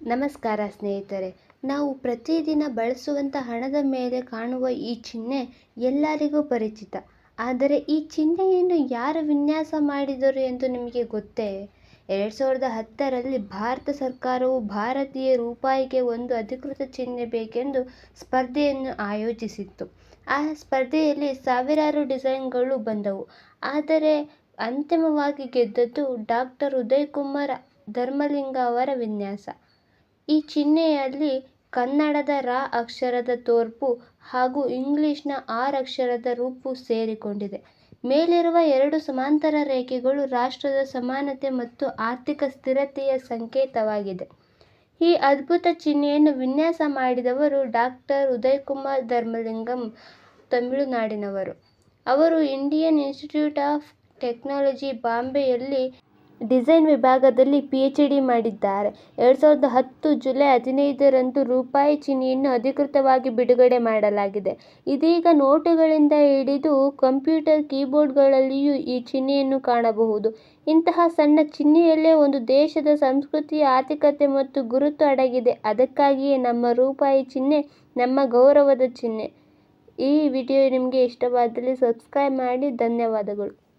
ನಮಸ್ಕಾರ ಸ್ನೇಹಿತರೆ, ನಾವು ಪ್ರತಿದಿನ ಬಳಸುವಂಥ ಹಣದ ಮೇಲೆ ಕಾಣುವ ಈ ಚಿಹ್ನೆ ಎಲ್ಲರಿಗೂ ಪರಿಚಿತ. ಆದರೆ ಈ ಚಿಹ್ನೆಯನ್ನು ಯಾರು ವಿನ್ಯಾಸ ಮಾಡಿದರು ಎಂದು ನಿಮಗೆ ಗೊತ್ತೇ? ಎರಡು ಸಾವಿರದ ಹತ್ತರಲ್ಲಿ ಭಾರತ ಸರ್ಕಾರವು ಭಾರತೀಯ ರೂಪಾಯಿಗೆ ಒಂದು ಅಧಿಕೃತ ಚಿಹ್ನೆ ಬೇಕೆಂದು ಸ್ಪರ್ಧೆಯನ್ನು ಆಯೋಜಿಸಿತ್ತು. ಆ ಸ್ಪರ್ಧೆಯಲ್ಲಿ ಸಾವಿರಾರು ಡಿಸೈನ್ಗಳು ಬಂದವು. ಆದರೆ ಅಂತಿಮವಾಗಿ ಗೆದ್ದದ್ದು ಡಾಕ್ಟರ್ ಉದಯ್ ಕುಮಾರ್ ಧರ್ಮಲಿಂಗ ಅವರ ವಿನ್ಯಾಸ. ಈ ಚಿಹ್ನೆಯಲ್ಲಿ ಕನ್ನಡದ ರ ಅಕ್ಷರದ ತೋರ್ಪು ಹಾಗೂ ಇಂಗ್ಲಿಷ್ನ ಆರ್ ಅಕ್ಷರದ ರೂಪು ಸೇರಿಕೊಂಡಿದೆ. ಮೇಲಿರುವ ಎರಡು ಸಮಾಂತರ ರೇಖೆಗಳು ರಾಷ್ಟ್ರದ ಸಮಾನತೆ ಮತ್ತು ಆರ್ಥಿಕ ಸ್ಥಿರತೆಯ ಸಂಕೇತವಾಗಿದೆ. ಈ ಅದ್ಭುತ ಚಿಹ್ನೆಯನ್ನು ವಿನ್ಯಾಸ ಮಾಡಿದವರು ಡಾಕ್ಟರ್ ಉದಯಕುಮಾರ್ ಧರ್ಮಲಿಂಗಂ, ತಮಿಳುನಾಡಿನವರು. ಅವರು ಇಂಡಿಯನ್ ಇನ್ಸ್ಟಿಟ್ಯೂಟ್ ಆಫ್ ಟೆಕ್ನಾಲಜಿ ಬಾಂಬೆಯಲ್ಲಿ ಡಿಸೈನ್ ವಿಭಾಗದಲ್ಲಿ ಪಿಎಚ್ ಡಿ ಮಾಡಿದ್ದಾರೆ. ಎರಡು ಸಾವಿರದ ಹತ್ತು ಜುಲೈ ಹದಿನೈದರಂದು ರೂಪಾಯಿ ಚಿಹ್ನೆಯನ್ನು ಅಧಿಕೃತವಾಗಿ ಬಿಡುಗಡೆ ಮಾಡಲಾಗಿದೆ. ಇದೀಗ ನೋಟುಗಳಿಂದ ಹಿಡಿದು ಕಂಪ್ಯೂಟರ್ ಕೀಬೋರ್ಡ್ಗಳಲ್ಲಿಯೂ ಈ ಚಿಹ್ನೆಯನ್ನು ಕಾಣಬಹುದು. ಇಂತಹ ಸಣ್ಣ ಚಿಹ್ನೆಯಲ್ಲೇ ಒಂದು ದೇಶದ ಸಂಸ್ಕೃತಿ, ಆರ್ಥಿಕತೆ ಮತ್ತು ಗುರುತು ಅಡಗಿದೆ. ಅದಕ್ಕಾಗಿಯೇ ನಮ್ಮ ರೂಪಾಯಿ ಚಿಹ್ನೆ ನಮ್ಮ ಗೌರವದ ಚಿಹ್ನೆ. ಈ ವಿಡಿಯೋ ನಿಮಗೆ ಇಷ್ಟವಾದಲ್ಲಿ ಸಬ್ಸ್ಕ್ರೈಬ್ ಮಾಡಿ. ಧನ್ಯವಾದಗಳು.